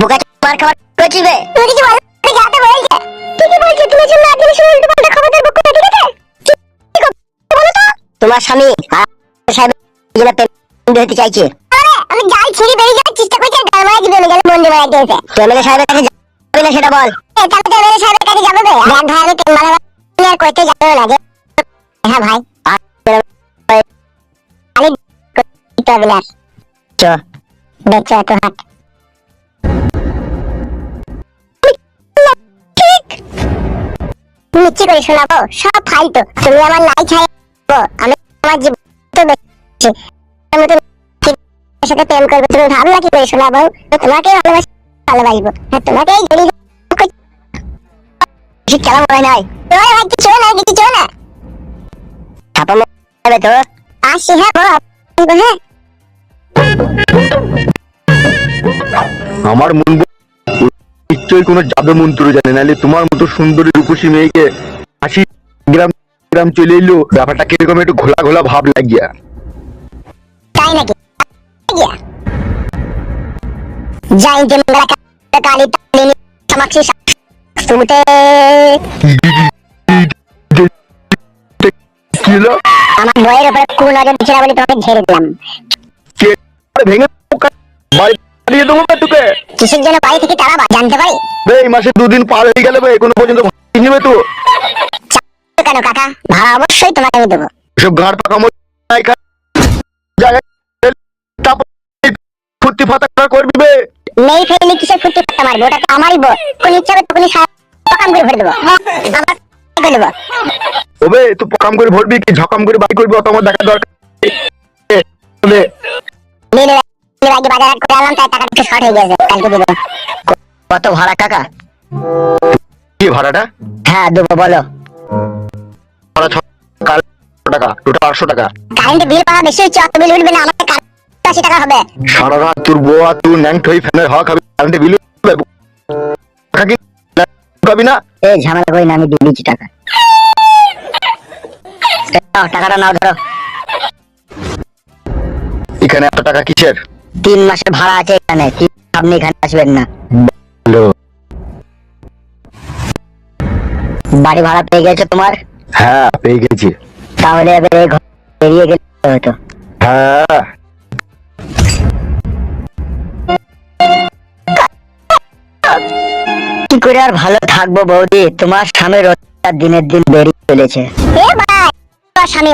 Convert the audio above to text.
বুকা মার খাবার করছিস বে তুই কিছু বল তুই যাতে বলছে ঠিকই বলছে তুমি শুনে না তুমি শুনে উল্টো পাল্টা খবর দেবো ঠিক আছে বলো তো তোমার স্বামী সাহেব যেটা পেমেন্ট হতে চাইছে। আমি জাল ছিঁড়ে বেরিয়ে যাওয়ার চেষ্টা করছি গায়ে মারা দিবে গেলে বন্ধু মারা দিয়েছে তুই সাহেবের কাছে যাবি না সেটা বল। তাহলে তো সাহেবের কাছে যাব। বে দেখ ভাই আমি তেল মারা আর করতে যাব না যে। হ্যাঁ ভাই খালি করতে হবে না চ দেখছ এত হাত মিথ্যে করে শোনাবো, সব তুমি আমার ছাই আমি জীবন তো সাথে প্রেম তুমি ভাবলা কি করে শোনাবো? তোমাকেই ভালোবাসি, ভালোবাসবো। হ্যাঁ তোমাকেই খেলা নাই। তোমার ভাই কিছু না কিছু না? মারবে তো। আসি হ্যাঁ বলো। হ্যাঁ। আমার মন নিশ্চয়ই কোনো জাদু মন্ত্র জানে নাহলে তোমার মতো সুন্দরী রূপসী মেয়েকে আশি গ্রাম গ্রাম চলে এলো ব্যাপারটা কীরকম একটু ঘোলা ঘোলা ভাব লাগিয়া। তাই নাকি? যাই যে কালী তালিনী সমাক্ষী আমার বইয়ের উপরে বলে তোমাকে ঝেড়ে দিলাম ভেঙে দেবো কিসের জন্য বাড়ি থেকে তারা জানতে পারি এই মাসে দুদিন পার হয়ে বে কোনো পর্যন্ত নিবে তো কেন কাকা ভাড়া অবশ্যই তোমাকে আমি দেবো সব গাঁড় পাকা ফুর্তি ফাতা করবি বে নেই ফেলে কিসের ফুটতে পারতে মারবো ওটা আমারই বউ কোন ইচ্ছা হবে তখনই কাম করে ভরে দেবো। হ্যাঁ করে দেবো ওবে তুই পকাম করে ভরবি কি? ঝকাম করে বাড়ি করবি অত আমার দেখা দরকার ওবে, নীল নীল আগে বাজার করে আনলাম তাই টাকা একটু শর্ট হয়ে গেছে কালকে দেবো। কত ভাড়া টাকা? কি ভাড়াটা? হ্যাঁ দেবো বলো। ভাড়া কাল টাকা টোটাল আটশো টাকা। কারেন্টের বিল পাওয়া বেশি হচ্ছে অত বিল উঠবে না আমাকে আশি টাকা হবে। সারা রাত তোর বউ আর তুই ন্যাংট হয়ে ফ্যানের খাবি কারেন্টে বিল পাবি না? এই ঝামেলা করি না আমি দিয়ে দিচ্ছি টাকা। টাকাটা নাও ধরো। এখানে এত টাকা কিসের? তিন মাসের ভাড়া আছে এখানে আপনি এখানে আসবেন না। বাড়ি ভাড়া পেয়ে গেছে তোমার? হ্যাঁ পেয়ে গেছি। তাহলে এবার এই ঘর বেরিয়ে গেলে হতো হ্যাঁ। করে আর ভালো থাকব বৌদি। তোমার স্বামীর অত্যাচার দিনের দিন বেরিয়ে চলেছে। স্বামী